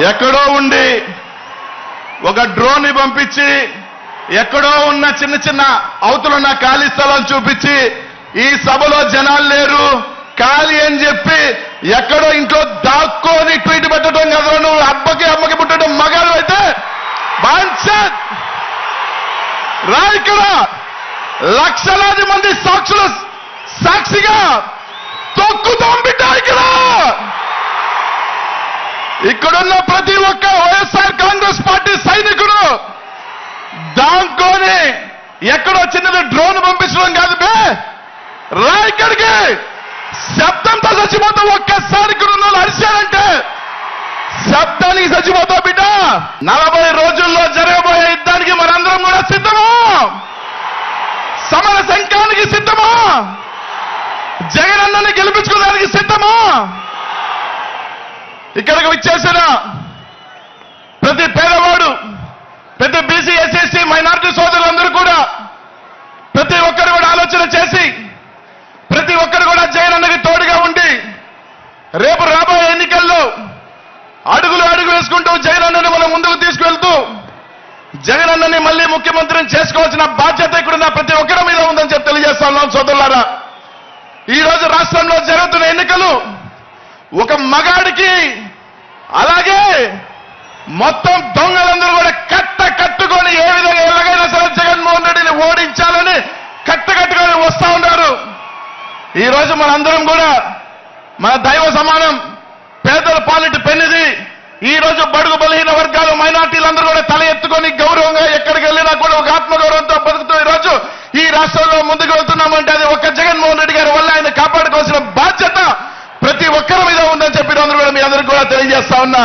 ఎక్కడో ఉండి ఒక డ్రోన్ని పంపించి ఎక్కడో ఉన్న చిన్న చిన్న అవతలున్న ఖాళీ స్థలం చూపించి ఈ సభలో జనాలు లేరు ఖాళీ అని చెప్పి ఎక్కడో ఇంట్లో దాక్కోని ట్వీట్ పెట్టడం కదా నువ్వు అబ్బకి అమ్మకి పుట్టడం మగాడు అయితే బాన్సత్ రా ఇక్కడ! లక్షలాది మంది సాక్షుల సాక్షిగా తొక్కుతాం బిడ్డ ఇక్కడున్న ప్రతి ఒక్క వైఎస్ఆర్ కాంగ్రెస్ పార్టీ సైనికుడు దాంకోని ఎక్కడో చిన్నది డ్రోన్ పంపించడం కాదు బే. రా ఇక్కడికి శబ్దంతో చచ్చిపోతా ఒక్కసారి ఇక్కడ ఉన్న వాళ్ళు అరిశారంటే శబ్దానికి చచ్చిపోతావు బిడ్డ. నలభై రోజుల్లో జరగబోయే యుద్ధానికి మన కూడా సిద్ధమా సమర సంఘానికి సిద్ధమా జగనన్నని గెలిపించుకోవడానికి సిద్ధమా చేసిన ప్రతి పేదవాడు ప్రతి బీసీ ఎస్ఎస్సీ మైనార్టీ సోదరులందరూ కూడా ప్రతి ఒక్కరు కూడా ఆలోచన చేసి ప్రతి ఒక్కరు కూడా జగనన్నకి తోడుగా ఉండి రేపు రాబోయే ఎన్నికల్లో అడుగులు అడుగు వేసుకుంటూ జగనన్నని మనం ముందుకు తీసుకువెళ్తూ జగనన్నని మళ్ళీ ముఖ్యమంత్రిని చేసుకోవాల్సిన బాధ్యత ఇక్కడున్న ప్రతి ఒక్కరి మీద ఉందని చెప్పి తెలియజేస్తా ఉన్నాం సోదరులారా. ఈ రోజు రాష్ట్రంలో జగన్ ఎన్నికలు ఒక మగాడికి అలాగే మొత్తం దొంగలందరూ కూడా కట్ట కట్టుకొని ఏ విధంగా ఎలాగైనా సరే జగన్మోహన్ రెడ్డిని ఓడించాలని కట్ట కట్టుకొని వస్తా ఉన్నారు. ఈరోజు మనందరం కూడా మన దైవ సమానం పేదల పాలిటి పెన్నిది ఈ రోజు బడుగు బలహీన వర్గాలు మైనార్టీలందరూ కూడా తల ఎత్తుకొని గౌరవంగా ఎక్కడికి వెళ్ళినా కూడా ఒక ఆత్మగౌరవంతో బతుకుతూ ఈ రోజు ఈ రాష్ట్రంలో ముందుకు వెళ్తున్నామంటే అది ఒక్క జగన్మోహన్ రెడ్డి గారి వల్ల ఆయన కాపాడుకోవాల్సిన బాధ్యత ప్రతి ఒక్కరి మీద ఉందని చెప్పి అందరూ కూడా మీ అందరికీ కూడా తెలియజేస్తా ఉన్నా.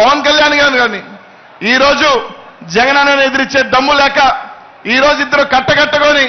పవన్ కళ్యాణ్ గారు కానీ ఈ రోజు జగన్ అన్నని ఎదిరించే దమ్ము లేక ఈ రోజు ఇద్దరు కట్టకట్టుకొని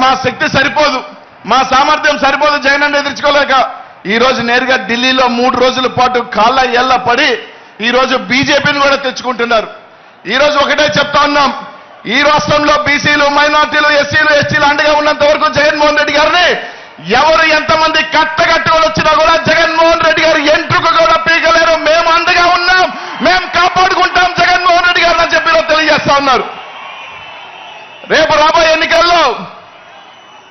మా శక్తి సరిపోదు మా సామర్థ్యం సరిపోదు జగన్ అన్న ఎదిరించుకోలేక ఈ రోజు నేరుగా ఢిల్లీలో మూడు రోజుల పాటు కాళ్ళ ఎల్ల పడి ఈ రోజు బీజేపీని కూడా తెచ్చుకుంటున్నారు. ఈ రోజు ఒకటే చెప్తా ఉన్నాం ఈ రాష్ట్రంలో బీసీలు మైనార్టీలు ఎస్సీలు ఎస్టీలు అండగా ఉన్నంత వరకు జగన్మోహన్ రెడ్డి గారిని ఎవరు ఎంతమంది కట్టగట్టుకొని వచ్చినా కూడా జగన్మోహన్ రెడ్డి గారు ఎంట్రుకు కూడా పీకలేరు మేము అండగా ఉన్నాం మేము కాపాడుకుంటాం జగన్మోహన్ రెడ్డి గారు అని చెప్పి ఈరోజు తెలియజేస్తా ఉన్నారు. రేపు రాబోయే ఎన్నికల్లో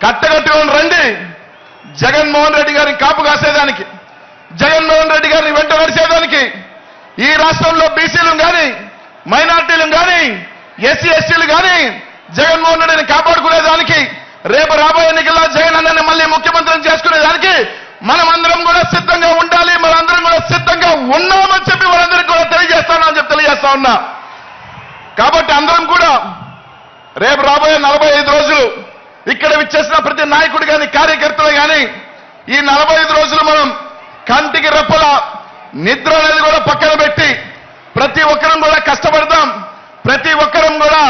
కట్టగట్టుకొని రండి. జగన్మోహన్ రెడ్డి గారిని కాపు కాసేదానికి జగన్మోహన్ రెడ్డి గారిని వెంట నడిచేదానికి ఈ రాష్ట్రంలో బీసీలు కానీ మైనార్టీలు కానీ ఎస్సీ ఎస్టీలు కానీ జగన్మోహన్ రెడ్డిని కాపాడుకునేదానికి రేపు రాబోయే ఎన్నికల్లో జగన్ అన్నని మళ్ళీ ముఖ్యమంత్రిని చేసుకునేదానికి మనమందరం కూడా సిద్ధంగా ఉండాలి మనందరం కూడా సిద్ధంగా ఉన్నామని చెప్పి మనందరికీ కూడా తెలియజేస్తానని చెప్పి తెలియజేస్తా ఉన్నా. అందరం కూడా రేపు రాబోయే నలభై ఐదు రోజులు ఇక్కడ విచ్చేసిన ప్రతి నాయకుడు కానీ కార్యకర్తలు కానీ ఈ నలభై ఐదు రోజులు మనం కంటికి రెప్పల నిద్ర అనేది కూడా పక్కన పెట్టి ప్రతి ఒక్కరం కూడా కష్టపడదాం. ప్రతి ఒక్కరం కూడా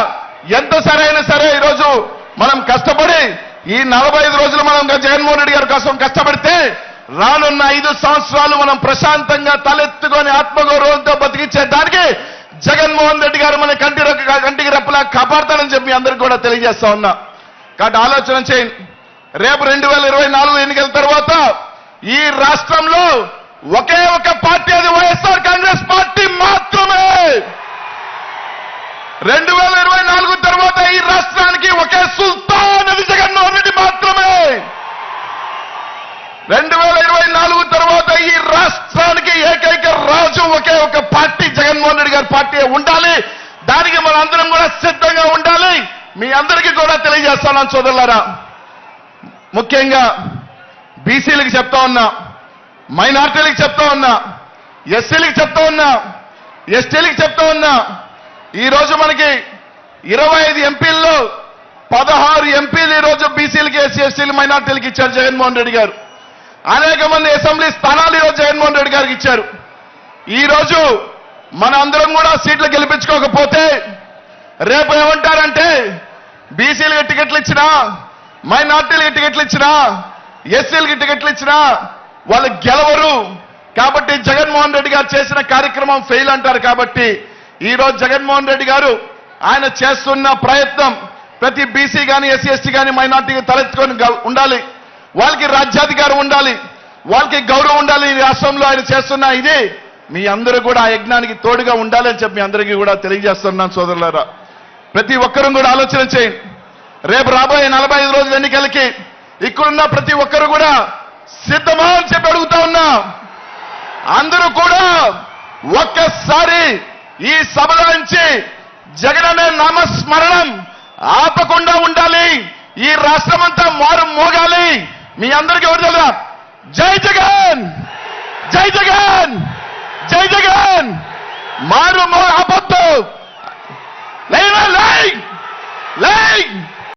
ఎంత సరైన సరే ఈరోజు మనం కష్టపడి ఈ నలభై ఐదు రోజులు మనం జగన్మోహన్ రెడ్డి గారి కోసం కష్టపడితే రానున్న ఐదు సంవత్సరాలు మనం ప్రశాంతంగా తలెత్తుకొని ఆత్మగౌరవంతో బతికించే దానికి జగన్మోహన్ రెడ్డి గారు మన కంటి కంటికి రెప్పలా కాపాడతానని చెప్పి అందరికి అందరికీ కూడా తెలియజేస్తా ఉన్నా. కాబట్టి ఆలోచన చేయండి. రేపు రెండు వేల ఇరవై నాలుగు ఎన్నికల తర్వాత ఈ రాష్ట్రంలో ఒకే ఒక పార్టీ అది వైఎస్ఆర్ కాంగ్రెస్ పార్టీ మాత్రమే. రెండు వేల ఇరవై నాలుగు తర్వాత ఈ రాష్ట్రానికి ఒకే సుల్తాన్ అది జగన్మోహన్ రెడ్డి మాత్రమే రెండు వేల ఇరవై నాలుగు తర్వాత ఈ రాష్ట్రానికి ఏకైక రాజు ఒకే ఒక పార్టీ జగన్మోహన్ రెడ్డి గారి పార్టీ ఉండాలి దానికి మనందరం కూడా సిద్ధంగా ఉండాలి మీ అందరికీ కూడా తెలియజేస్తున్నాను సోదరులారా ముఖ్యంగా బీసీలకు చెప్తా ఉన్నా మైనార్టీలకు చెప్తా ఉన్నా ఎస్సీలకు చెప్తా ఉన్నా ఎస్టీలకు చెప్తా ఉన్నా ఈరోజు మనకి ఇరవై ఐదు ఎంపీల్లో పదహారు ఎంపీలు ఈ రోజు బీసీలకి ఎస్సీ ఎస్టీలు మైనార్టీలకు ఇచ్చారు జగన్మోహన్ రెడ్డి గారు. అనేక మంది అసెంబ్లీ స్థానాలు ఈరోజు జగన్మోహన్ రెడ్డి గారికి ఇచ్చారు. ఈ రోజు మన అందరం కూడా సీట్లు గెలిపించుకోకపోతే రేపు ఏమంటారంటే బీసీలకు టికెట్లు ఇచ్చినా మైనార్టీలకు టికెట్లు ఇచ్చినా ఎస్సీలకి టికెట్లు ఇచ్చినా వాళ్ళు గెలవరు. కాబట్టి జగన్మోహన్ రెడ్డి గారు చేసిన కార్యక్రమం ఫెయిల్ అంటారు కాబట్టి ఈ రోజు జగన్మోహన్ రెడ్డి గారు ఆయన చేస్తున్న ప్రయత్నం ప్రతి బీసీ కానీ ఎస్సీ ఎస్టీ కానీ మైనార్టీకి తలెత్తుకొని ఉండాలి. వాళ్ళకి రాజ్యాధికారం ఉండాలి. వాళ్ళకి గౌరవం ఉండాలి. ఈ రాష్ట్రంలో ఆయన చేస్తున్న ఇది. మీ అందరూ కూడా ఆ యజ్ఞానికి తోడుగా ఉండాలని చెప్పి మీ అందరికీ కూడా తెలియజేస్తున్నాను సోదరులారా. ప్రతి ఒక్కరూ కూడా ఆలోచన చేయండి రేపు రాబోయే నలభై ఐదు రోజుల ఎన్నికలకి ఇక్కడున్న ప్రతి ఒక్కరు కూడా సిద్ధమా అని చెప్పి అడుగుతా ఉన్నా. అందరూ కూడా ఒక్కసారి ఈ సభలో నుంచి జగననే నామస్మరణం ఆపకుండా ఉండాలి. ఈ రాష్ట్రమంతా మారు మోగాలి. మీ అందరికీ ఎవరు తెలుసా? జై జగన్! జై జగన్! జై జగన్! మారు మో ఆపొద్దు lên lên lên! Lên!